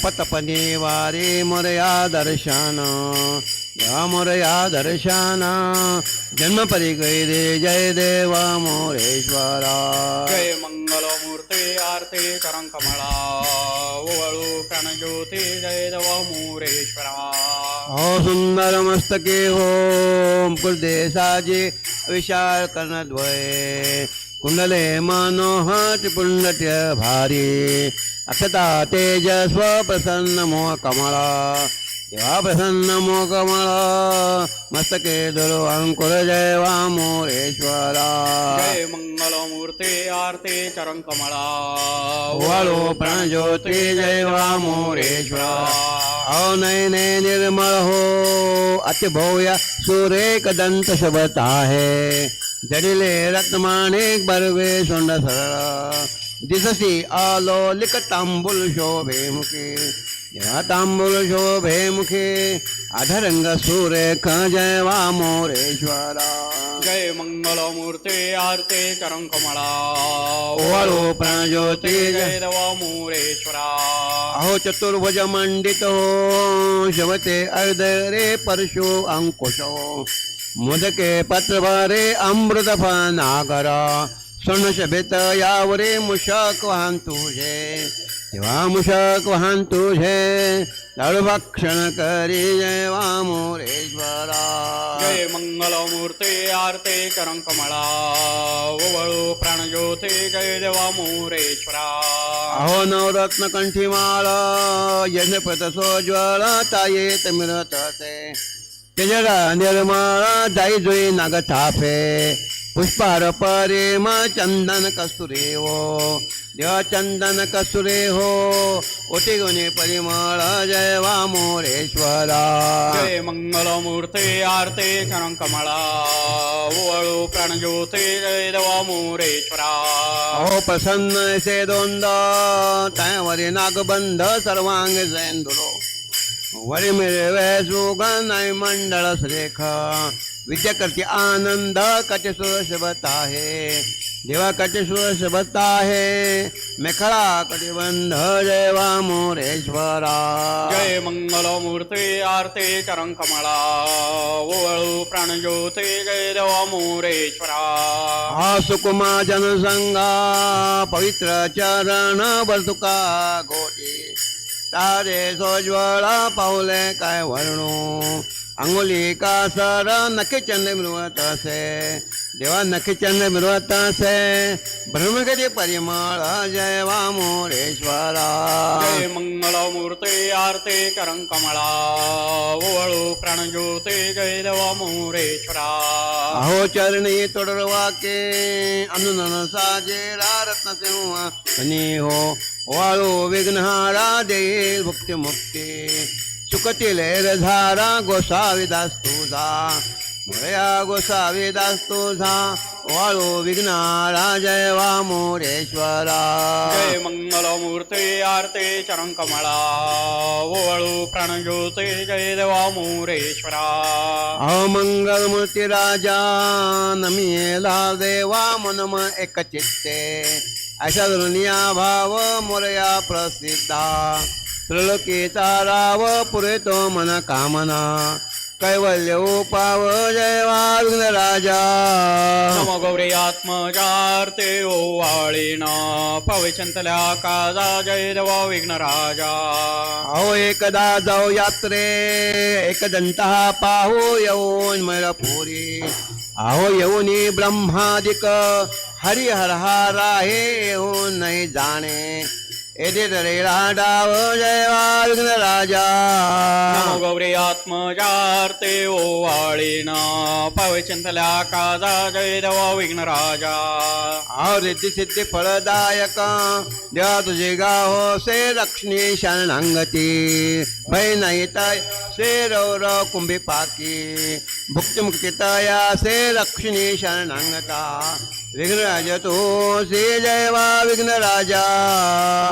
तापतपने वारे मोरया दर्शन या मोरया दर्शन. जन्म परी रे जय देवा मोरेश्वरा. जय मंगल मूर्ती आरती करंकमळा ओवळू प्राणज्योती जय देव मुरेश्वरा. हो सुंदर मस्तके हो कुलदेशाचे विशाल कर्णद्वय. कुंडले मनोहर पुंडट्य भारी। अक्षता तेजस्व प्रसन्न मोह कमळा देवा प्रसन्न मोह कमळा मस्तके धरो अंकुर जय वा मोरेश्वरा। जय मंगल मूर्ती आरती करंकमळा वाळो प्राणज्योती जय वा मोरेश्वरा। अहो नयने निर्मळ हो। अति भव्य सुरेख दंत शबत आहे जडिले रत्नमाणिक बरवे सोंड सरळ दिससी आलो लिक तांबूल शोभे मुखे. देवा तांबूल शोभे मुखे. अधरंग सुरेख जय वा मोरेश्वरा. जय मंगल मूर्ती आरती करंकमळा वाळो प्राणज्योती जय जय. देव मुरेश्वरा. अहो चतुर्भुज मंडित हो. शवते अर्धरे परशु अंकुशो मुदके पत्रभारे अमृत नागर स्वर्ण शबेत यावरे मुशक वाहन तुझे तेव्हा मुशक वाहन तुझे लाडू भक्षण करी जय वा मोरेश्वरा जय मंगल मूर्ती आरती करंकमळा ओवळू प्राणज्योती जय देवा मुरेश्वरा अहो नवरत्न कंठीमाळ यज्ञपत सोज्वळ तायेत मिळत ते तेजरा निर्मळ जाई जुई नाग थापे पुष्पार परे म चंदन कस्तुरे हो देवा चंदन कस्तुरे हो ओटी गुणे परिमळ जय वा मोरेश्वरा जय मंगल मूर्ती आरती करंकमळा ओवळू प्राणज्योती जय देवा मुरेश्वरा अहो प्रसन्न से दोंद त्यावरी नागबंध सर्वांग जैंदुरो वरी मिळवे सुगंधाय मंडळ सुरेख विद्या करते आनंद कचे सुशबत आहे देवा कचे सुशबत आहे मेखळा कटिबंध जय वा मोरेश्वरा। जय मंगल मूर्ती आरती करंकमळा ओवळू प्राणज्योती जय देवा मुरेश्वरा। हा सुकुमा जनसंगा पवित्र चरण बरतुका गोटी। तारे सोज्वळ पावले काय वर्णू अंगुली का सर नखे चंद मिळवत असे देवा नखे चंद मिळवत असे ब्रह्मगती परिमळ जय वा मोरेश्वरा जय मंगल मूर्ती आरती करंकमळा ओवळू प्राणज्योती जय देवा मुरेश्वरा अहो चरणी तोडर वाके अनुनन साजेरा रत्न सिंह धनी हो वाळू विघ्नहारा देईल भुक्ती मुक्ती. सुखतील धारा गोसाविदास तुझा. मोया गोसाविदास तुझा. वाळू विघ्नारा जय वा मोरेश्वरा. जय मंगल मूर्ती आरती चरंकमळा ओवळू प्राणज्योती जय देवा मुरेश्वरा. अहो मंगल मूर्ती राजा नमिला देवा मनम एक चित्ते अशा दुनिया भाव मोरया प्रसिद्धा. त्रिलोकीचा राव पुरेतो मन कामना. कैवल्य उपाव जय राजा. नम गौरी आत्मजार्ते ओवाळीन पविचंतल्या काजा जय देवा विघ्नराजा अहो एकदा जाऊ यात्रे. एकदंता पाहू येऊन मळपुरी अहो येऊनी ब्रह्मादिक हरिहर हारा हे येऊन नाही जाणे. येथे तरेला डाव जय वारुण राजा. गौरी आत्मजार्ते ओवाळीन पविचंतल्या काजा जय देवा विघ्नराजा अहो रिद्धी सिद्धी फळदायक देवा तुझे गाव से लक्ष्मी शरणांगती. भय नाही तय से रौर कुंभी पाकी. भुक्ती मुक्ती तया से लक्ष्मी शरणांगता. विघ्नराज तो श्री जय वा विघ्नराजा।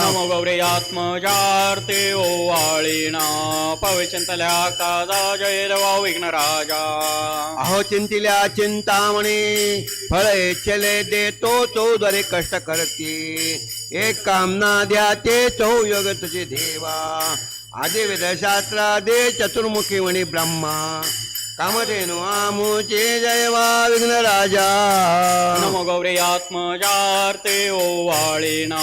नमो गौरी आत्मजार्ते ओवाळीना पविचंतल्या काजा जय देवा विघ्नराजा। अहो चिंतिल्या चिंतामणी फळ इच्छले दे तो तो द्वारे कष्ट करते। एक कामना द्या ते चौ योग तुझे देवा। आदि वेदशास्त्रा दे चतुर्मुखी म्हणे ब्रह्मा। कामधेनु आमुचे जय वा विघ्नराजा नमो गौरी आत्मजार्ते ओवाळीना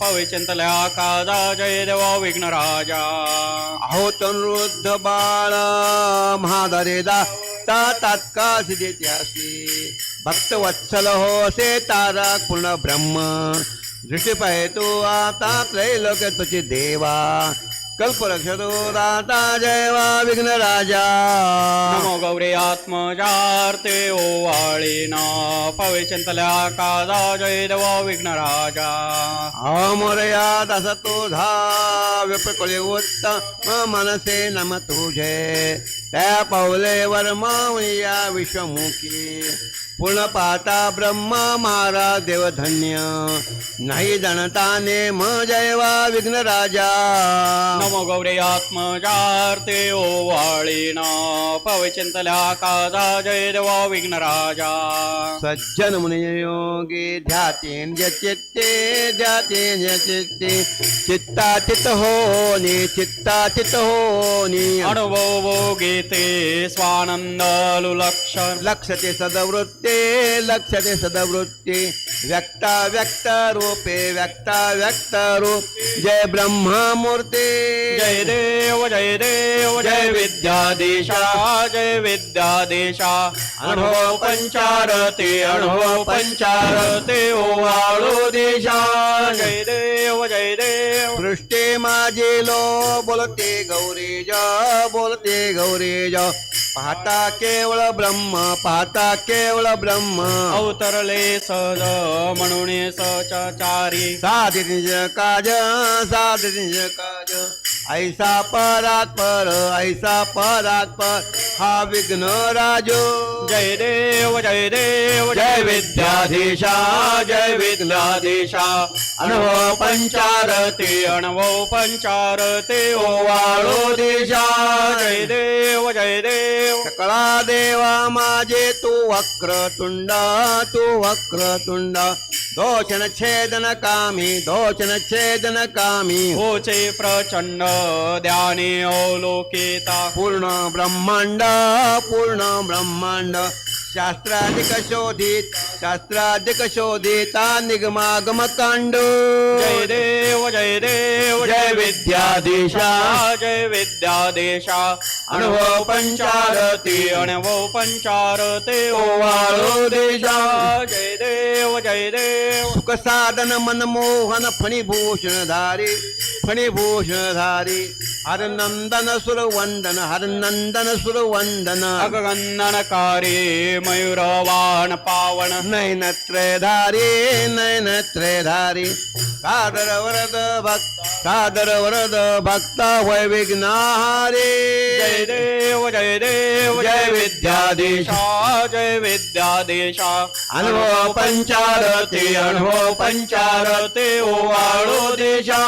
पविचंतल्या काजा जय देवा विघ्नराजा अहो तनुरुद्ध बाळ महादारे दा ता तात्काळ सिद्धेत्यासी भक्त वत्सल हो से तारा पूर्ण ब्रह्म। दृष्टी पाहे तू आता त्रैलोक तुझी देवा। कल्परक्षतो दाता जय वा विघ्न राजा नमो गौरी आत्मजार्ते ओवाळीना पविचंतल्या काजा जय देवा विघ्नराजा। अमोरया दस तुझा विप्रकुले उत्तम मनसे नम तुझे। त्या पावले वर्मा विश्वमुखी। पूर्ण पाहता ब्रह्म महाराज देवधन्य. नाही जाणताने म जय वा विघ्न राजा. नमो गौरी आत्मजार्ते ओवाळीना पविचंतल्या काजा जय देवा विघ्नराजा सज्जन मुनी योगी ध्यातेन चित्ते ध्यातेन चित्ते चित्ता चित होनी चित्ता चित होनी. अनुभवो गीते स्वानंद लुलक्षण. लक्षते सदवृत्ते लक्षते सदवृत्ते व्यक्ता व्यक्त रूपे व्यक्ता व्यक्त रूप. जय ब्रह्मा मूर्ते जय देव जय देव जय विद्यादेशा जय विद्यादेशा अनुभव पंचारते अनुभव पंचारते ओवाळो देशा. जय देव जय देव. पृष्ठे माझे लो बोलते गौरीज बोलते गौरीज. पाहता केवळ ब्रह्म पाहता केवळ ब्रह्म. अवतरले सहज म्हणून सचारी साधे निज काज साधे निज काज. ऐसा परात पर ऐसा परात पर हा विघ्न राजो. जय देव जय देव जय विद्याधीशा जय विद्याधीशा. अनुभव पंचारते अनुभव पंचारते ओवाळो देशा जय देव जय देव. सकळा देवा माझे तू वक्रतुंड तू वक्रतुंड. दोषण छेदन कामी दोषण छेदन कामी. होचे प्रचंड ध्याने अवलोकेता पूर्ण ब्रह्मांड पूर्ण ब्रह्मांड. शास्त्राधिक शोधित शास्त्राधिक शोधिता निगमागम कांड जय देव जय देव जय विद्याधीशा. जय विद्यादेशा अनुभव पंचारती अनुभव पंचारते ओवाळो देशा. जय देव जय देव. सुख साधन मनमोहन फणीभूषण धारी फणीभूषण धारी हरनंदन सुरवंदन हरनंदन सुरवंदन. अगगंधनकारी मयूरवाण पावन. नयन त्रयधारी नयन त्रयधारी सादर वरद भक्त सादर वरद भक्ता वै विघ्नाहारी जय देव जय देव जय विद्यादेशा जय विद्यादेशा अनुभव पंचारते अनुभव पंचारते ओवाळो देशा.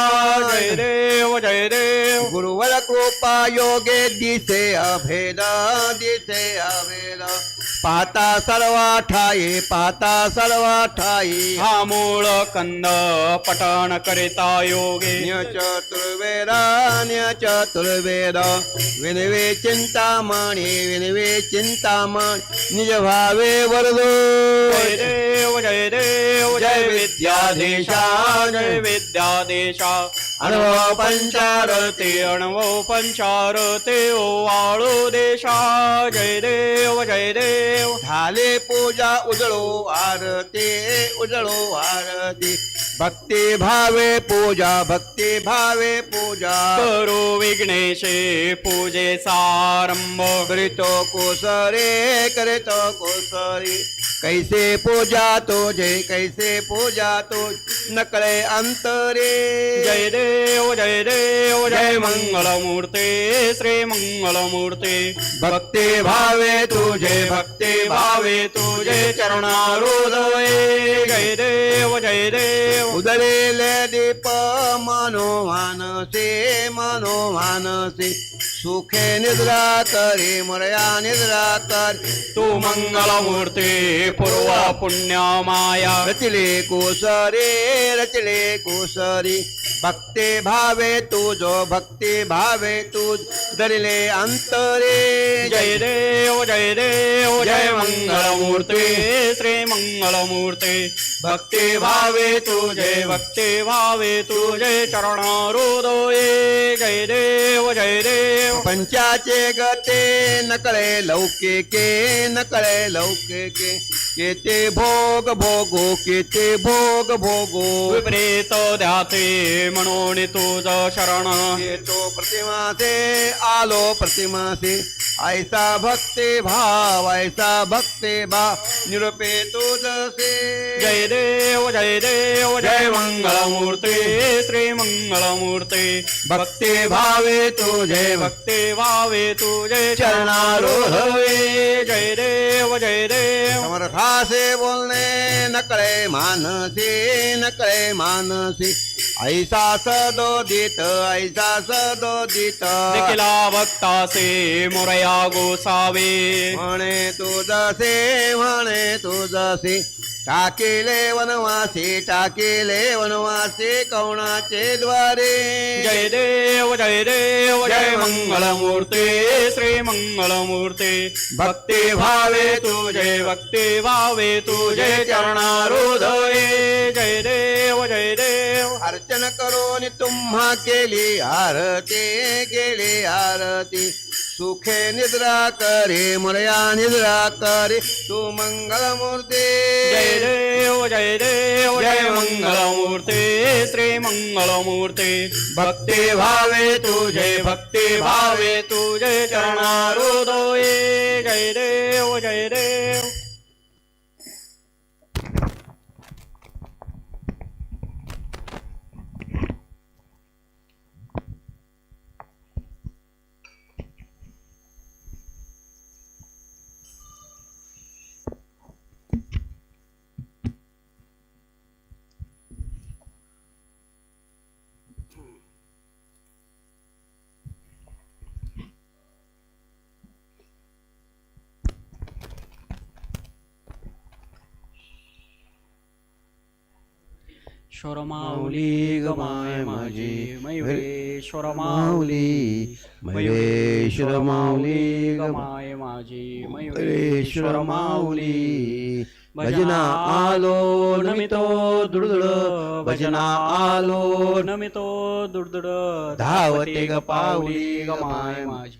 जय देव जय देव. गुरुवर कृपा योगे दिसे अभेद दिसे अभेद. पाहता सर्व ठाई पाहता सर्व ठाई हा मूळ कंद पठण करिता योगे. न्य चतुर्वेद न्य चतुर्वेद विनवे चिंतामणी विनवे चिंतामणी. निज भावे वरदो. जय देव जय देव जय विद्याधीशा जय विद्यादेशा अणवो पंचारते अनुभव पंचारते वाळू देशा जय देव जय देव. झाले पूजा उजळो आरते उजळो आरती. भक्ती भावे पूजा भक्ती भावे पूजा. करो विघ्नेशे पूजे सारंभ. करीतो कोसरे करीतो कोसरी. कैसे पूजा तो जय कैसे पूजा तू नकळे अंतरे। जय देव जय देव जय मंगल मूर्ति श्री मंगल मूर्ति भक्ति भावे तुझे भक्ति भावे तुझे चरणारोदये। जय देव जय देव। उदळेले दीप मनोमानसे मनोमानसे सुखे निद्रा करे मरया निद्रा करे तू मंगलमूर्ते पूर्व पुण्य माया रचले कोसरे रचले कोसरी. भक्ती भावे तुझो भक्ती भावे तुझ दरिले अंतरे। जय देव जय देव जय मंगलमूर्ते श्री मंगलमूर्ते। भक्ती भावे तुझे भक्ती भावे तुझे चरणारोदये। जय देव जय देव। पंचाचे गते नकळे लौकिके नकळे लौकिके। केते भोग भोगो केते भोग भोगो विपरीत ध्याते म्हणून तुझ शरण येतो प्रतिमासे आलो प्रतिमासे ऐसा भक्ती भाव ऐसा भक्ती भाव निरुपे तुझसे जय देव जय देव जय मंगलमूर्ते श्री मंगलमूर्ते। भक्ती भावे तुझे भक्ती। भावे तुझे चरणारोहवे। जय देव जय देव। समर्थासे बोलणे नकळे मानसे नकळे मानसे। ऐसा सदोदित ऐसा सदोदित। देखिला भक्तासे मोरया गोसावे। म्हणे तुझसे म्हणे तुझसे टाकेले वनवासी टाकेले वनवासी कवणाचे द्वारे. जय देव जय देव जय मंगलमूर्ते श्री मंगलमूर्ते. भक्ती भावे तुझे भक्ती भावे तुझे चरणारोधये जय देव जय देव. अर्चन करून तुम्हा केली आरती केली आरती. सुखे निद्रा करे मर्या निद्रा करे तू मंगलमूर्ती जय देव जय देव जय मंगलमूर्ते श्री मंगलमूर्ते भक्ती भावे तुझे भक्ती भावे तुझे चरणारोधये जय देव जय देव। शोरमाऊली गमाय माझी मयुरेश्वर माऊली मयुरेश्वर माऊली गमाय माझी मयुरेश्वर माऊली भजना आलो नमितो दुडदुड भजना आलो नमितो दुडदुड धावते ग पाऊली गमाय माझी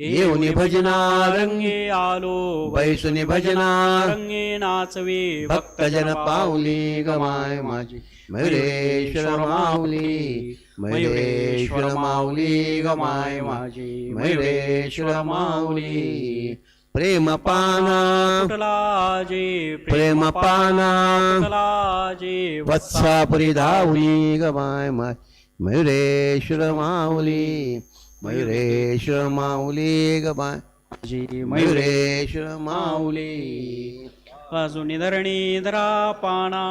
येऊन भजना रंगी आलो बैसुनी भजना रंगे नाचवे भक्तजन पाऊली गमाय माझी. मयुरेश्वर माऊली मयुरेश्वर माऊली गमाय माझी. मयुरेश्वर माऊली प्रेम पाना फुटला जे प्रेम पाना फुटला जे वत्सापुरी धावली गमाय माय मयुरेश्वर माऊली मयुरेश्वर माऊली गमाय जी मयुरेश्वर माऊली. बाजूनी धरणी धरा पाना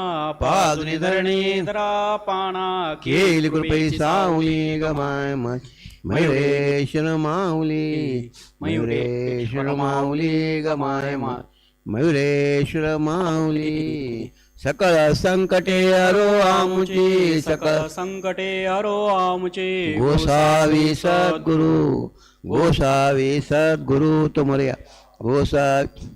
बाजूनी धरणी धरा पाना केली कृपे सावली गमाय माय मयुरेश्वर माऊली. मयुरेश्वर माऊली गमाय माय मयुरेश्वर माऊली. सकळ संकटे अरो आमुची सकळ संकटे हरो आमचे। गोसावी सद्गुरु गोसावी सद्गुरु तुमर्या। गोसावी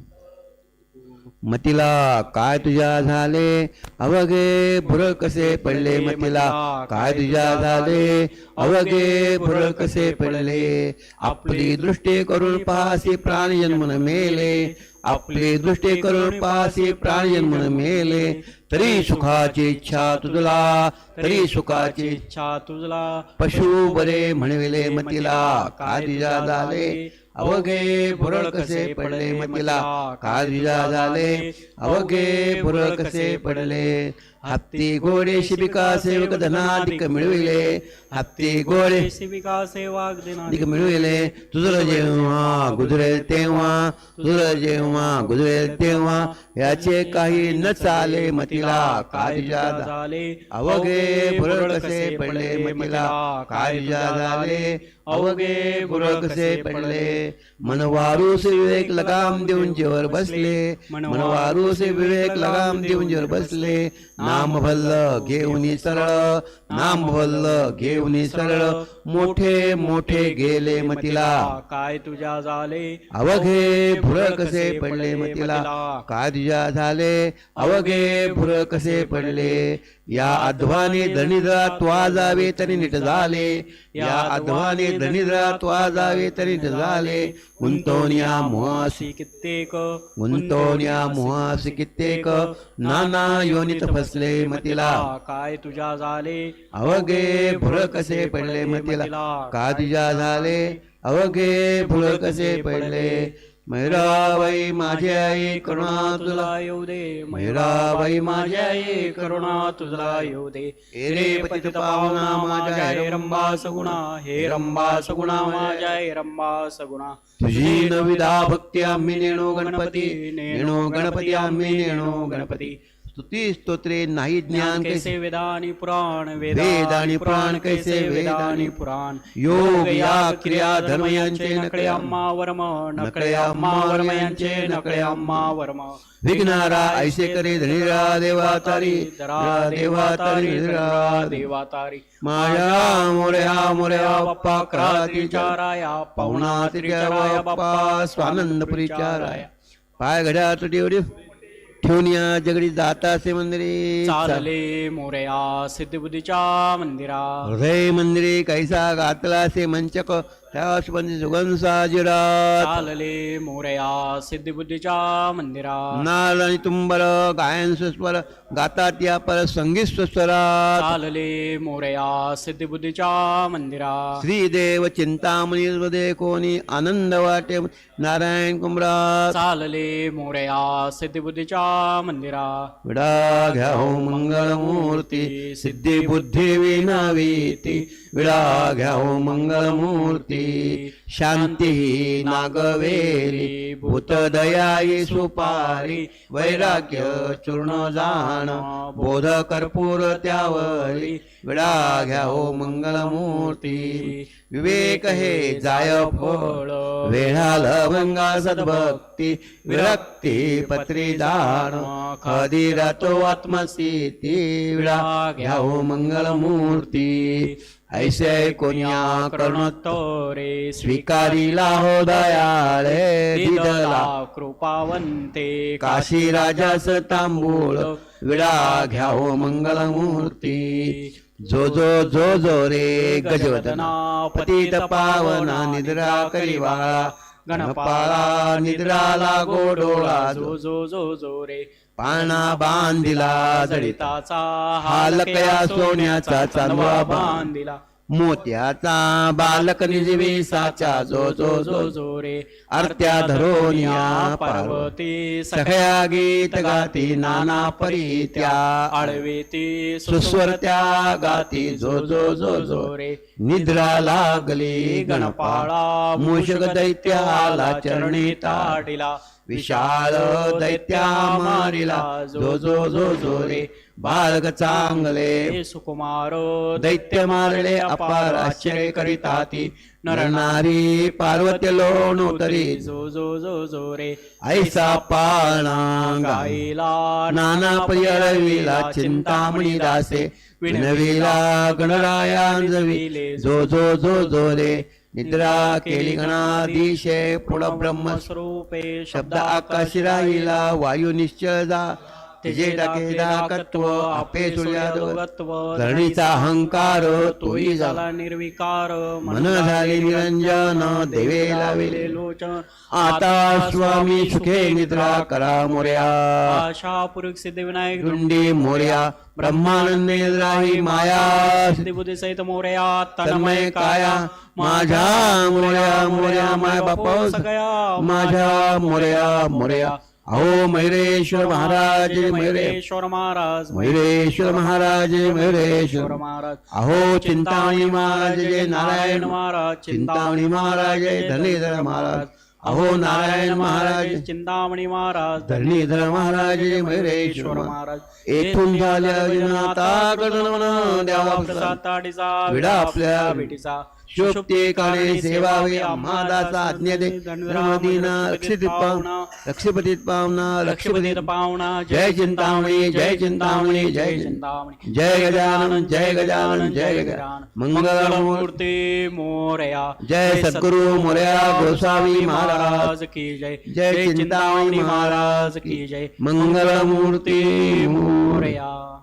मतिला, काय तुझ्या झाले? अवघे भुरळ कसे पडले, मतीला? काय तुझ्या झाले? अवघे भुरळ कसे पडले? आपली दृष्टी करून पासी प्राण जन्मन मेले। आपले दृष्टी करून पासी प्राण जन्मन मेले तरी सुखाची इच्छा तुझला तरी सुखाची इच्छा तुझला. पशु बरे म्हणविले मतीला काय झाले अवघे भुरळ कसे पडले मतीला काय झाले. अवघे भुरळ कसे पडले? हत्ती घोडे शिबिका सेवक धनाधिक मिळविले. हत्ती घोडे शिबिका सेवा देना अधिक मिळविले. तुझं जेव्हा गुजरेल तेव्हा तुझं जेव्हा गुजरेल तेव्हा याचे काही न चाले मतीला काय झाले. अवघे भुरळ कसे पडले मतीला काय झाले. अवघे भुरळ कसे पडले? मनवारूस विवेक लगाम देऊन जेवर बसले. मनवारूस विवेक लगाम देऊन जेवर बसले. नाम भल्ल घेऊन सरळ नाम भल्ल घेऊन सरळ. मोठे मोठे गेले मतीला. काय तुझ्या झाले? अवघे भुरळ कसे पडले मतीला? काय तुझ्या झाले? अवघे भुरळ कसे पडले? या अध्वाने धनिद्रा त्वा जावे तरी नीट झाले. या अध्वाने धनिद्रा त्वा जावे तरी झाले गुंतवण्या मोहासी कित्येक. गुंतवण्या मोहासी कित्येक. नाना योनित फसले मतीला. काय तुझ्या झाले अवघे भुरळ कसे पडले मतीला. का तुझ्या झाले अवघे भुरळ कसे पडले? मैराबाई माझी आई करुणा तुला तुला येऊ दे मैराबाई माझी आई करुणा तुझला येऊ दे हे रे पतित पावना माझ्या हे रंबा सगुणा हे रंबा सगुणा माझ्या हे रंबा सगुणा तुझी नविदा भक्ती आम्ही नेणो गणपती नेणो गणपती आम्ही नेणो गणपती स्तुती स्तोत्रे नाही ज्ञान कैसे? वेदानी पुराण वेद आणि पुराण कैसे? वेदानी पुराण। योग या क्रिया धर्म यांचे नकळे अम्मा वर्म नकळे अम्मा वर्म यांचे नकळे अम्मा. वर्म. विघ्नारा ऐसे करे धनिरा देवातारी दरा देवातारी निद्रा देवातारी माया मोरया मोरया बाप्पा क्राती त्रिचाराया पाहुणा त्रिचाराया बाप्पा स्वानंदपुरी चाराया पाय घड्या तुटी ठेवून या जगडी जाता असे मंदिरे. चालले मोरया सिद्धिबुद्धीच्या मंदिरा. हृदय मंदिरे कैसा घातला असे मंचक त्या सुगंधी सुगंध साजिरा चालले मोरया सिद्धिबुद्धीच्या मंदिरा नाल आणि तुंबर गायन सुस्वर गातात या पर संगीत सुस्वरात चालले मोरया सिद्धिबुद्धीच्या मंदिरा श्रीदेव चिंतामणी हृदय कोणी आनंद वाटे नारायण कुंभरात. चालले मोरया सिद्धिबुद्धीच्या मंदिरा विडा घ्या हो मंगळमूर्ती सिद्धी बुद्धी विनावीती. विडा घ्या हो शांती नागवेरी भूतदयाई सुपारी वैराग्य चूर्ण जाण बोध कर्पूर त्यावरी विडा घ्या हो विवेक हे जाय फळ वेळा लवंगा सद्भक्ती विरक्ती पत्री दाण कधी रातो आत्मसिती विडा घ्या हो ऐसे कोण्या करणोत्तरे स्वीकारिला हो दयाळे दिदला कृपावंते काशी राजास तांबूळ विडा घ्या हो मंगलमूर्ती. जो जो जो जो रे गजवदना पतित पावना निद्रा करिवाळा गणपाळा निद्राला गोडोळा. जो जो जो जो रे पाळणा बांधिला जडिता जडिताचा हालकया सोन्याचा चांदवा बांधिला. मोत्याचा बालक निजवी साचा जो जो जो जो रे. आरत्या धरोनिया पार्वती पार्वती सखया गीत गाती नाना परी त्या आळवे ती गाती जो जो जो जो रे. निद्रा लागली गणपाळा गणपाळा मूषक दैत्य चरणी ताडिला. विशाल दैत्या मारिला जो जो जो जो रे बालक चांगले. सुकुमार दैत्य मारले अपार आश्चर्य करिताती नर नारी पार्वती लोणू तरी जो जो जो जो रे. ऐसा पाळणा गाई गाईला नाना पर्याळविला चिंतामणी दासे. विनविला गणरायांजवी जो जो जो जो रे. निद्रा केली गणाधीशे पुढ ब्रह्मस्वरूपे शब्द आकाशी राहिला वायू निश्चय दाकत्व आपे धरणीचा अहंकार तोही झाला निर्विकार. मन झाले निरंजन देवे लाविले लोचन. आता स्वामी सुखे निद्रा करा मोर्या. आशा पुरुष सिद्धिविनायक दुंडी मोर्या ब्रह्मानंद निद्राही माया. सिद्धिबुद्धी सहित मोरया तन्मय काया. माझ्या मोर्या मोर्या माय बाप सगळ्या माझ्या मोर्या मोर्या. अहो मयुरेश्वर महाराज मयुरे मयुरेश्वर महाराज मयुरेश्वर महाराज मयुरेश्वर महाराज. अहो चिंतामणी महाराज जय नारायण महाराज चिंतामणी महाराज जय धरणीधर महाराज. अहो नारायण महाराज चिंतामणी महाराज धरणीधर महाराज जय मयुरेश्वर महाराज. येथून झाल्या अर्जुनाता कडण द्यावा प्रसाद. विडा आपल्या भेटीचा. शोभते काळे सेवावे आम्हा दासा आज्ञा दे धर्मदीना लक्षित पावना लक्षपतीत पावना लक्षपतीत पाहुणा जय चिंतामणी जय चिंतामणी जय चिंतामणी जय गजानन जय गजानन जय गजानन मंगलमूर्ती मंगलमूर्ती मोरया। जय सद्गुरु मोरया गोसावी महाराज की जय। जय। चिंतामणी महाराज की जय। मंगलमूर्ती मोरया।